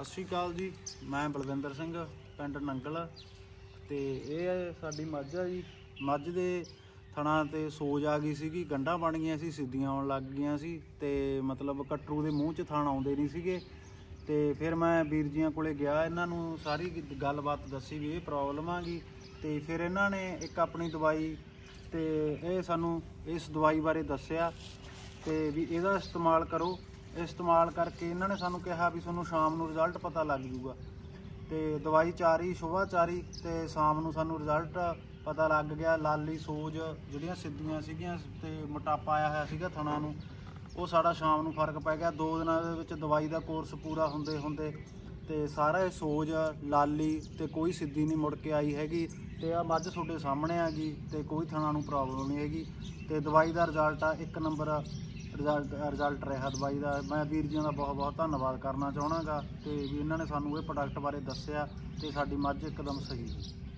ਸਤਿ ਸ਼੍ਰੀ ਅਕਾਲ ਜੀ, ਮੈਂ ਬਲਵਿੰਦਰ ਸਿੰਘ, ਪਿੰਡ ਨੰਗਲ। ਤੇ ਇਹ ਹੈ ਸਾਡੀ ਮੱਝ ਆ ਜੀ। ਮੱਝ ਦੇ ਥਣਾ ਤੇ ਸੋਜ ਆ ਗਈ ਸੀਗੀ, ਗੰਢਾਂ ਬਣ ਗਈਆਂ ਸੀ, ਸਿੱਧੀਆਂ ਆਉਣ ਲੱਗ ਗਈਆਂ ਸੀ ਤੇ ਮਤਲਬ ਕਟਰੂ ਦੇ ਮੂੰਹ 'ਚ ਥਣ ਆਉਂਦੇ ਨਹੀਂ ਸੀਗੇ। ਤੇ ਫਿਰ ਮੈਂ ਵੀਰ ਜੀਆਂ ਕੋਲੇ ਗਿਆ, ਇਹਨਾਂ ਨੂੰ ਸਾਰੀ ਗੱਲਬਾਤ ਦੱਸੀ ਵੀ ਇਹ ਪ੍ਰੋਬਲਮ ਆ ਗਈ। ਤੇ ਫਿਰ ਇਹਨਾਂ ਨੇ ਇੱਕ ਆਪਣੀ ਦਵਾਈ ਤੇ ਇਹ ਸਾਨੂੰ ਇਸ ਦਵਾਈ ਬਾਰੇ ਦੱਸਿਆ ਤੇ ਵੀ ਇਹਦਾ ਇਸਤੇਮਾਲ ਕਰੋ। ਇਸਤੇਮਾਲ ਕਰਕੇ ਇਹਨਾਂ ਨੇ ਸਾਨੂੰ ਕਿਹਾ ਵੀ ਤੁਹਾਨੂੰ ਸ਼ਾਮ ਨੂੰ ਰਿਜ਼ਲਟ ਪਤਾ ਲੱਗ ਜੂਗਾ ਤੇ ਦਵਾਈ ਚਾਰੀ ਸੁਬਾਹ ਚਾਰੀ ਤੇ ਸ਼ਾਮ ਨੂੰ ਸਾਨੂੰ ਰਿਜ਼ਲਟ ਪਤਾ ਲੱਗ ਗਿਆ। ਲਾਲੀ, ਸੋਜ ਜਿਹੜੀਆਂ ਸਿੱਧੀਆਂ ਸੀਗੀਆਂ ਤੇ ਮੋਟਾਪਾ ਆਇਆ ਹੋਇਆ ਸੀਗਾ ਥਣਾ ਨੂੰ, ਉਹ ਸਾਡਾ ਸ਼ਾਮ ਨੂੰ ਫ਼ਰਕ ਪੈ ਗਿਆ। ਦੋ ਦਿਨਾਂ ਦੇ ਵਿੱਚ ਦਵਾਈ ਦਾ ਕੋਰਸ ਪੂਰਾ ਹੁੰਦੇ ਹੁੰਦੇ ਤੇ ਸਾਰਾ ਇਹ ਸੋਜ, ਲਾਲੀ ਤੇ ਕੋਈ ਸਿੱਧੀ ਨਹੀਂ ਮੁੜ ਕੇ ਆਈ ਹੈਗੀ ਤੇ ਆ ਮੱਝ ਤੁਹਾਡੇ ਸਾਹਮਣੇ ਆ ਗਈ ਤੇ ਕੋਈ ਥਣਾ ਨੂੰ ਪ੍ਰੋਬਲਮ ਨਹੀਂ ਹੈਗੀ ਤੇ ਦਵਾਈ ਦਾ ਰਿਜ਼ਲਟ ਆ ਇੱਕ ਨੰਬਰ ਰਿਜ਼ਲਟ ਰਿਜ਼ਲਟ ਰਿਹਾ ਦਵਾਈ ਦਾ। ਮੈਂ ਵੀਰ ਜੀਆਂ ਦਾ ਬਹੁਤ ਬਹੁਤ ਧੰਨਵਾਦ ਕਰਨਾ ਚਾਹਣਾਗਾ ਤੇ ਵੀ ਇਹਨਾਂ ਨੇ ਸਾਨੂੰ ਇਹ ਪ੍ਰੋਡਕਟ ਬਾਰੇ ਦੱਸਿਆ ਤੇ ਸਾਡੀ ਮੱਝ ਇੱਕਦਮ ਸਹੀ ਹੋਈ।